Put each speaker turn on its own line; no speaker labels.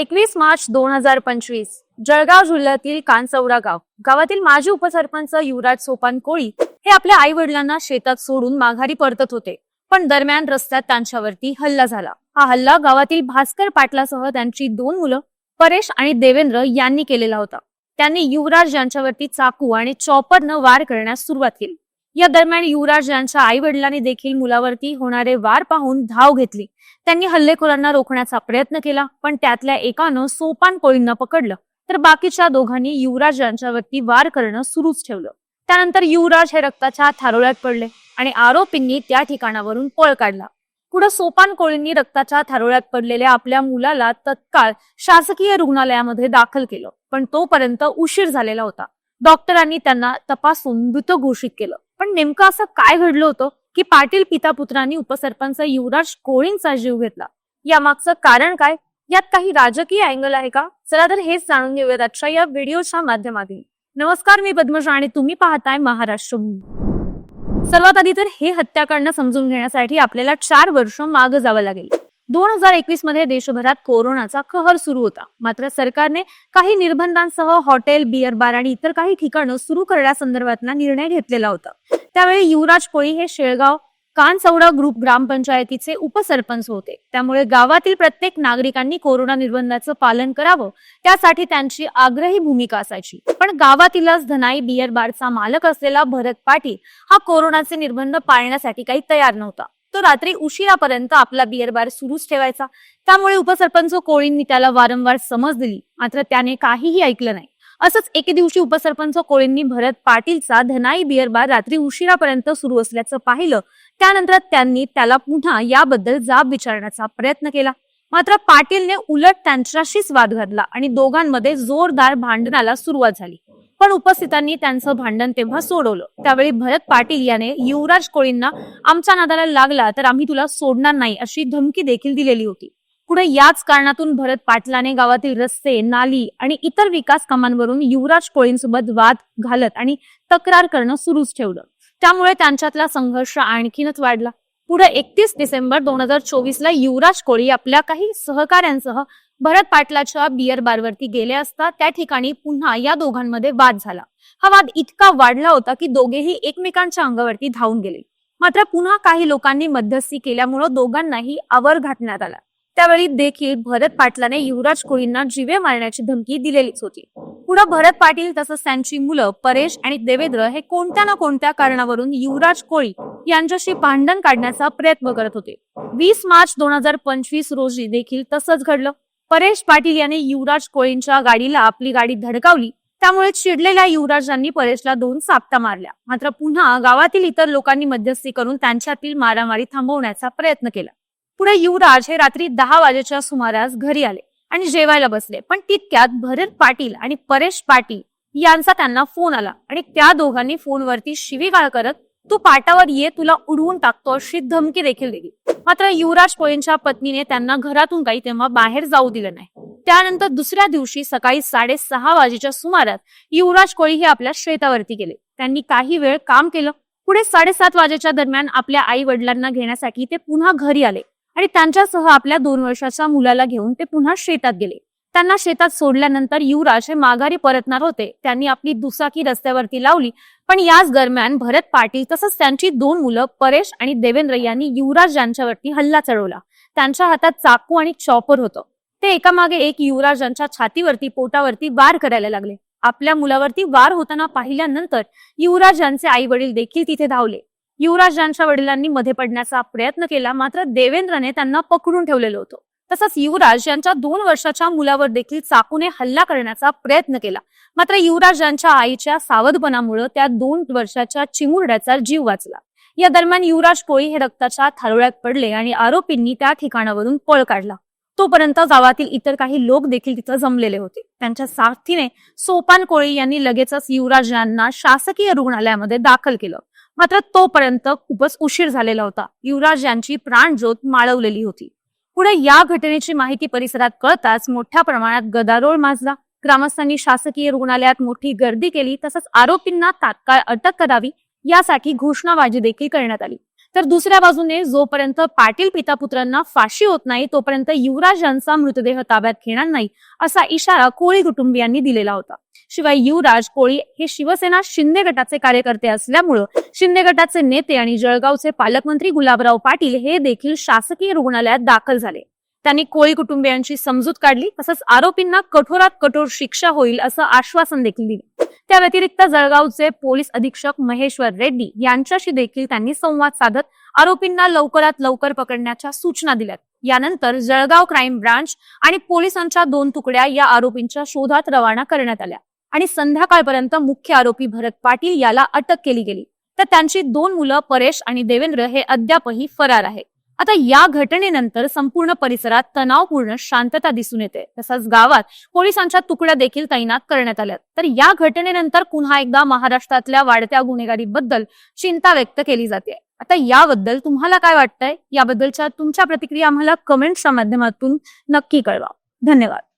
एकवीस मार्च दोन हजार पंचवीस जळगाव जिल्ह्यातील कानसवडा गाव. गावातील माजी उपसरपंच युवराज सोपान कोळी हे आपल्या आई वडिलांना शेतात सोडून माघारी परतत होते पण दरम्यान रस्त्यात त्यांच्यावरती हल्ला झाला. हा हल्ला गावातील भास्कर पाटलासह त्यांची दोन मुलं परेश आणि देवेंद्र यांनी केलेला होता. त्यांनी युवराज यांच्यावरती चाकू आणि चॉपरनं वार करण्यास सुरुवात केली. या दरम्यान युवराज यांच्या आई वडिलांनी देखील मुलावरती होणारे वार पाहून धाव घेतली. त्यांनी हल्लेखोरांना रोखण्याचा प्रयत्न केला पण त्यातल्या एकानं सोपान कोळींना पकडलं. तर बाकीच्या दोघांनी युवराज यांच्यावरती वार करणं सुरूच ठेवलं. त्यानंतर युवराज हे रक्ताच्या थारोळ्यात पडले आणि आरोपींनी त्या ठिकाणावरून पळ काढला. पुढे सोपान कोळींनी रक्ताच्या थारोळ्यात पडलेल्या आपल्या मुलाला तत्काळ शासकीय रुग्णालयामध्ये दाखल केलं पण तोपर्यंत उशीर झालेला होता. डॉक्टरांनी त्यांना तपासून मृत घोषित केलं. पण नेमकं असं काय घडलं होतं की पाटील पिता पुत्रांनी उपसरपंच युवराज कोळींचा जीव घेतला? यामागचं कारण काय? यात काही राजकीय अँगल आहे का? चला तर हेच जाणून घेऊयात आजच्या या व्हिडिओच्या माध्यमातून. नमस्कार मी पद्मजा आणि तुम्ही पाहताय महाराष्ट्र सर्वात आधी तर हे हत्याकांड समजून घेण्यासाठी आपल्याला चार वर्ष मागे जावं लागेल. दोन हजार एकवीसमध्ये देशभरात कोरोनाचा कहर सुरू होता. मात्र सरकारने काही निर्बंधांसह हॉटेल बिअर बार आणि इतर काही ठिकाणं सुरू करण्यासंदर्भातला निर्णय घेतलेला होता. त्यावेळी युवराज कोळी हे शेळगाव कानसौडा ग्रुप ग्रामपंचायतीचे उपसरपंच होते. त्यामुळे गावातील प्रत्येक नागरिकांनी कोरोना निर्बंधाचं पालन करावं त्यासाठी त्यांची आग्रही भूमिका असायची. पण गावातीलच धनाई बियर बारचा मालक असलेला भरत पाटील हा कोरोनाचे निर्बंध पाळण्यासाठी काही तयार नव्हता. तो रात्री उशिरापर्यंत आपला बिअर बार सुरूच ठेवायचा. त्यामुळे उपसरपंच कोळींनी त्याला वारंवार समज दिली मात्र त्याने काहीही ऐकलं नाही. असंच एके दिवशी उपसरपंच कोळींनी भरत पाटीलचा धनाई बिअर बार रात्री उशिरापर्यंत सुरू असल्याचं पाहिलं. त्यानंतर त्यांनी त्याला पुन्हा याबद्दल जाब विचारण्याचा प्रयत्न केला. मात्र पाटीलने उलट त्यांच्याशीच वाद घातला आणि दोघांमध्ये जोरदार भांडणाला सुरुवात झाली. पण उपस्थितांनी त्यांचं भांडण तेव्हा सोडवलं. त्यावेळी भरत पाटील याने युवराज कोळींना आमच्या नादाला लागला तर आम्ही तुला सोडणार नाही अशी धमकी देखील दिलेली होती. पुढे याच कारणातून भरत पाटलाने गावातील रस्ते नाली आणि इतर विकास कामांवरून युवराज कोळींसोबत वाद घालत आणि तक्रार करणं सुरूच ठेवलं. त्यामुळे त्यांच्यातला संघर्ष आणखीनच वाढला. पुढे एकतीस डिसेंबर दोन हजार चोवीस ला युवराज कोळी आपल्या काही सहकाऱ्यांसह भरत पाटलाच्या बियर बारवरती गेले असता त्या ठिकाणी पुन्हा या दोघांमध्ये वाद झाला. हा वाद इतका वाढला होता की दोघेही एकमेकांच्या अंगावरती धावून गेले. मात्र पुन्हा काही लोकांनी मध्यस्थी केल्यामुळं दोघांनाही आवर घातण्यात आला. त्यावेळी देखील भरत पाटलाने युवराज कोळींना जीवे मारण्याची धमकी दिलेलीच होती. पुढे भरत पाटील तसंच त्यांची मुलं परेश आणि देवेंद्र हे कोणत्या ना कोणत्या कारणावरून युवराज कोळी यांच्याशी भांडण काढण्याचा प्रयत्न करत होते. वीस मार्च दोन हजार पंचवीस रोजी देखील तसंच घडलं. परेश पाटील यांनी युवराज कोळींच्या गाडीला आपली गाडी धडकावली. त्यामुळे चिडलेल्या युवराजांनी परेशला दोन सापता मारल्या. मात्र पुन्हा गावातील इतर लोकांनी मध्यस्थी करून त्यांच्यातील मारामारी थांबवण्याचा प्रयत्न केला. पुढे युवराज हे रात्री दहा वाजेच्या सुमारास घरी आले आणि जेवायला बसले. पण तितक्यात भरत पाटील आणि परेश पाटील यांचा त्यांना फोन आला आणि त्या दोघांनी फोनवरती शिवीगाळ करत तू पाटावर ये तुला उडवून टाकतो अशी धमकी देखील दिली. मात्र युवराज कोळींच्या पत्नीने त्यांना घरातून काही तेव्हा बाहेर जाऊ दिलं नाही. त्यानंतर दुसऱ्या दिवशी सकाळी साडेसहा वाजेच्या सुमारास युवराज कोळी हे आपल्या शेतावरती गेले. त्यांनी काही वेळ काम केलं. पुढे साडेसात वाजेच्या दरम्यान आपल्या आई वडिलांना घेण्यासाठी ते पुन्हा घरी आले आणि त्यांच्यासह आपल्या दोन वर्षाच्या मुलाला घेऊन ते पुन्हा शेतात गेले. त्यांना शेतात सोडल्यानंतर युवराज हे माघारी परतणार होते. त्यांनी आपली दुचाकी रस्त्यावरती लावली. पण याच दरम्यान भरत पाटील तसंच त्यांची दोन मुलं परेश आणि देवेंद्र यांनी युवराज यांच्यावरती हल्ला चढवला. त्यांच्या हातात चाकू आणि चॉपर होतं. ते एकामागे एक युवराज यांच्या छातीवरती पोटावरती वार करायला लागले. आपल्या मुलावरती वार होताना पाहिल्यानंतर युवराज यांचे आई वडील देखील तिथे धावले. युवराज यांच्या वडिलांनी मध्ये पडण्याचा प्रयत्न केला मात्र देवेंद्रने त्यांना पकडून ठेवलेलं होतं. तसंच युवराज यांच्या दोन वर्षाच्या मुलावर देखील चाकूने हल्ला करण्याचा प्रयत्न केला. मात्र युवराज यांच्या आईच्या सावधपणामुळे त्या दोन वर्षाच्या चिमुरड्याचा जीव वाचला. या दरम्यान युवराज कोळी हे रक्ताच्या थारोळ्यात पडले आणि आरोपींनी त्या ठिकाणावरून पळ काढला. तोपर्यंत गावातील इतर काही लोक देखील तिथं जमलेले होते. त्यांच्या साथीने सोपान कोळी यांनी लगेचच युवराज यांना शासकीय रुग्णालयामध्ये दाखल केलं. मात्र तोपर्यंत खूपच उशीर झालेला होता. युवराज यांची प्राणज्योत माळवलेली होती. पुढे या घटनेची माहिती परिसरात कळताच मोठ्या प्रमाणात गदारोळ माजला. ग्रामस्थांनी शासकीय रुग्णालयात मोठी गर्दी केली तसंच आरोपींना तात्काळ अटक करावी यासाठी घोषणाबाजी देखील करण्यात आली. तर दुसऱ्या बाजूने जोपर्यंत पाटील पितापुत्रांना फाशी होत नाही तोपर्यंत युवराज यांचा मृतदेह ताब्यात घेणार नाही असा इशारा कोळी कुटुंबियांनी दिलेला होता. शिवाय युवराज कोळी हे शिवसेना शिंदे गटाचे कार्यकर्ते असल्यामुळं शिंदे गटाचे नेते आणि जळगावचे पालकमंत्री गुलाबराव पाटील हे देखील शासकीय रुग्णालयात दाखल झाले. त्यांनी कोळी कुटुंबियांची समजूत काढली तसंच आरोपींना कठोरात कठोर शिक्षा होईल असं आश्वासन देखील दिले. त्या व्यतिरिक्त जळगावचे पोलीस अधीक्षक महेश्वर रेड्डी यांच्याशी देखील त्यांनी संवाद साधत आरोपींना लवकरात लवकर पकडण्याच्या सूचना दिल्यात. यानंतर जळगाव क्राईम ब्रांच आणि पोलिसांच्या दोन तुकड्या या आरोपींच्या शोधात रवाना करण्यात आल्या आणि संध्याकाळपर्यंत मुख्य आरोपी भरत पाटील याला अटक केली गेली. तर त्यांची दोन मुलं परेश आणि देवेंद्र हे अद्यापही फरार आहेत. आता या घटनेनंतर संपूर्ण परिसरात तणावपूर्ण शांतता दिसून येते. तसंच गावात पोलिसांच्या तुकड्या देखील तैनात करण्यात आल्या तर या घटनेनंतर पुन्हा एकदा महाराष्ट्रातल्या वाढत्या गुन्हेगारीबद्दल चिंता व्यक्त केली जाते. आता याबद्दल तुम्हाला काय वाटतंय? याबद्दलच्या तुमच्या प्रतिक्रिया आम्हाला कमेंट्सच्या माध्यमातून नक्की कळवा. धन्यवाद.